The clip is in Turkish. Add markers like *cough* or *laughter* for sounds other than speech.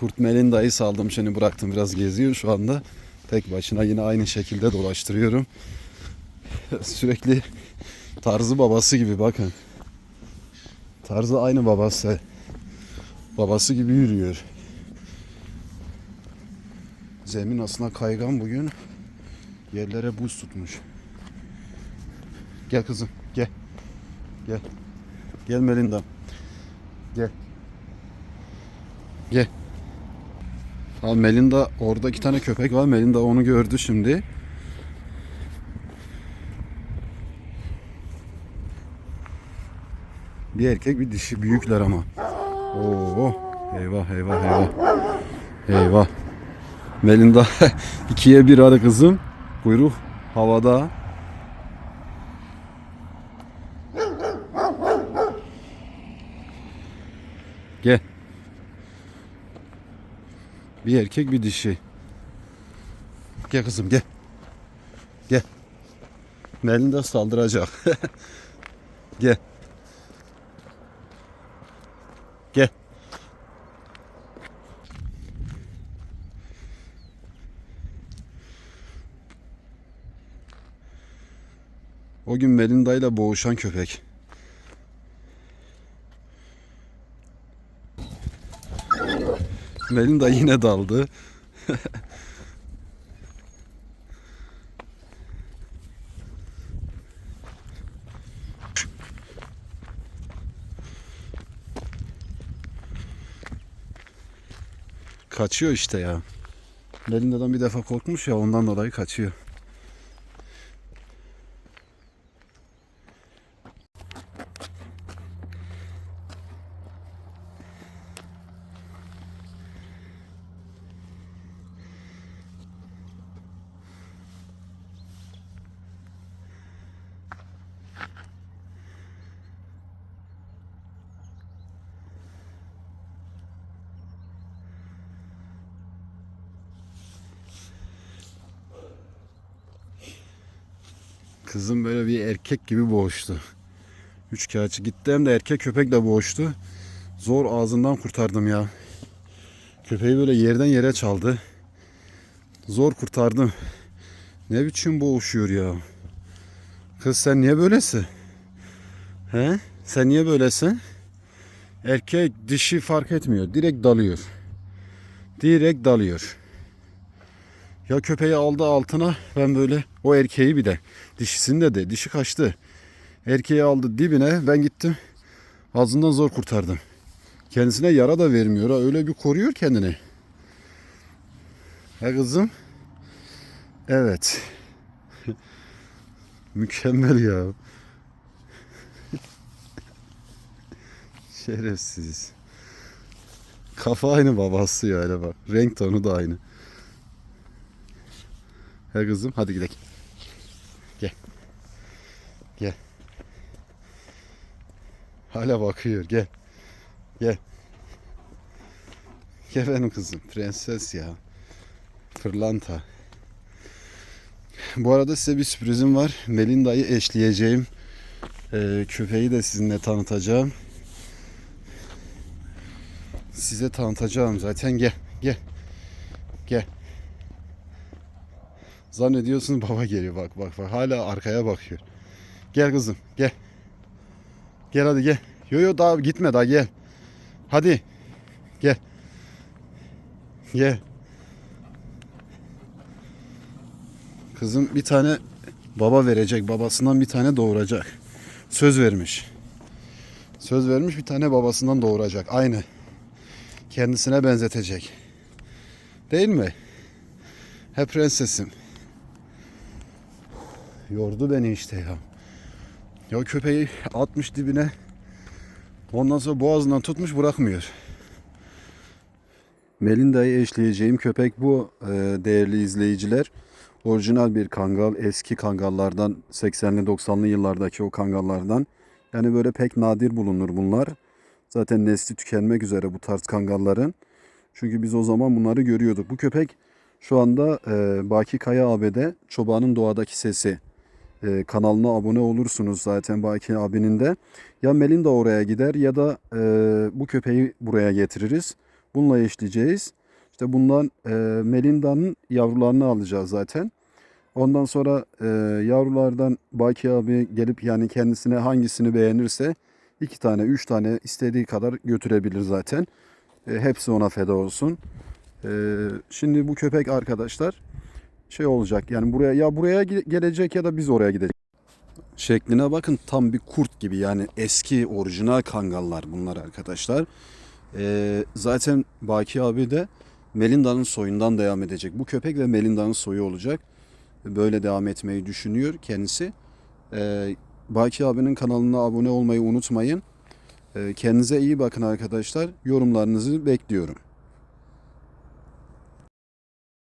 Kurt Melinda'yı saldım şimdi bıraktım biraz geziyor şu anda. Tek başına yine aynı şekilde dolaştırıyorum. *laughs* Sürekli tarzı babası gibi bakın. Tarzı aynı babası. Babası gibi yürüyor. Zemin aslında kaygan bugün. Yerlere buz tutmuş. Gel kızım gel. Gel. Gel Melinda. Gel. Gel. Al Melinda orada iki tane köpek var. Melinda onu gördü şimdi. Bir erkek bir dişi büyükler ama. Oo, eyvah eyvah eyvah. Eyvah. Melinda *laughs* ikiye bir hadi kızım. Kuyruk havada. Gel. Bir erkek bir dişi. Gel kızım gel. Gel. Melinda saldıracak. *laughs* gel. Gel. O gün Melinda ile boğuşan köpek. Melinda yine daldı. Kaçıyor işte ya. Melinda'dan bir defa korkmuş ya ondan dolayı kaçıyor. Kızım böyle bir erkek gibi boğuştu. Üç kağıtçı gitti hem de erkek köpekle boğuştu. Zor ağzından kurtardım ya. Köpeği böyle yerden yere çaldı. Zor kurtardım. Ne biçim boğuşuyor ya. Kız sen niye böylesin? He? Sen niye böylesin? Erkek dişi fark etmiyor. Direkt dalıyor. Direkt dalıyor. Ya köpeği aldı altına ben böyle o erkeği bir de dişisini de de dişi kaçtı. Erkeği aldı dibine ben gittim ağzından zor kurtardım. Kendisine yara da vermiyor ha öyle bir koruyor kendini. He kızım? Evet. *laughs* Mükemmel ya. *laughs* Şerefsiz. Kafa aynı babası ya öyle bak. Renk tonu da aynı. He kızım hadi gidelim. Gel. Gel. Hala bakıyor gel. Gel. Gel benim kızım prenses ya. Fırlanta. Bu arada size bir sürprizim var. Melinda'yı eşleyeceğim. Ee, köpeği de sizinle tanıtacağım. Size tanıtacağım zaten gel gel. Gel. Zannediyorsun *laughs* baba geliyor bak bak bak hala arkaya bakıyor. Gel kızım gel. Gel hadi gel. Yo yo daha gitme daha gel. Hadi. Gel. Gel. Kızım bir tane baba verecek. Babasından bir tane doğuracak. Söz vermiş. Söz vermiş bir tane babasından doğuracak. Aynı. Kendisine benzetecek. Değil mi? He prensesim. Yordu beni işte ya. Ya köpeği atmış dibine. Ondan sonra boğazından tutmuş bırakmıyor. Melinda'yı eşleyeceğim köpek bu e, değerli izleyiciler. Orijinal bir kangal. Eski kangallardan 80'li 90'lı yıllardaki o kangallardan. Yani böyle pek nadir bulunur bunlar. Zaten nesli tükenmek üzere bu tarz kangalların. Çünkü biz o zaman bunları görüyorduk. Bu köpek şu anda e, Baki Kaya AB'de Çobanın Doğadaki Sesi e, kanalına abone olursunuz zaten Baki abinin de. Ya Melinda oraya gider ya da e, bu köpeği buraya getiririz. Bununla eşleyeceğiz. İşte bundan e, Melinda'nın yavrularını alacağız zaten. Ondan sonra e, yavrulardan Baki abi gelip yani kendisine hangisini beğenirse iki tane, üç tane istediği kadar götürebilir zaten. E, hepsi ona feda olsun. E, şimdi bu köpek arkadaşlar şey olacak yani buraya ya buraya ge- gelecek ya da biz oraya gideceğiz. Şekline bakın tam bir kurt gibi yani eski orijinal kangallar bunlar arkadaşlar. E, zaten Baki abi de Melinda'nın soyundan devam edecek. Bu köpek ve Melinda'nın soyu olacak. Böyle devam etmeyi düşünüyor kendisi. Ee, Baki abinin kanalına abone olmayı unutmayın. Ee, kendinize iyi bakın arkadaşlar. Yorumlarınızı bekliyorum.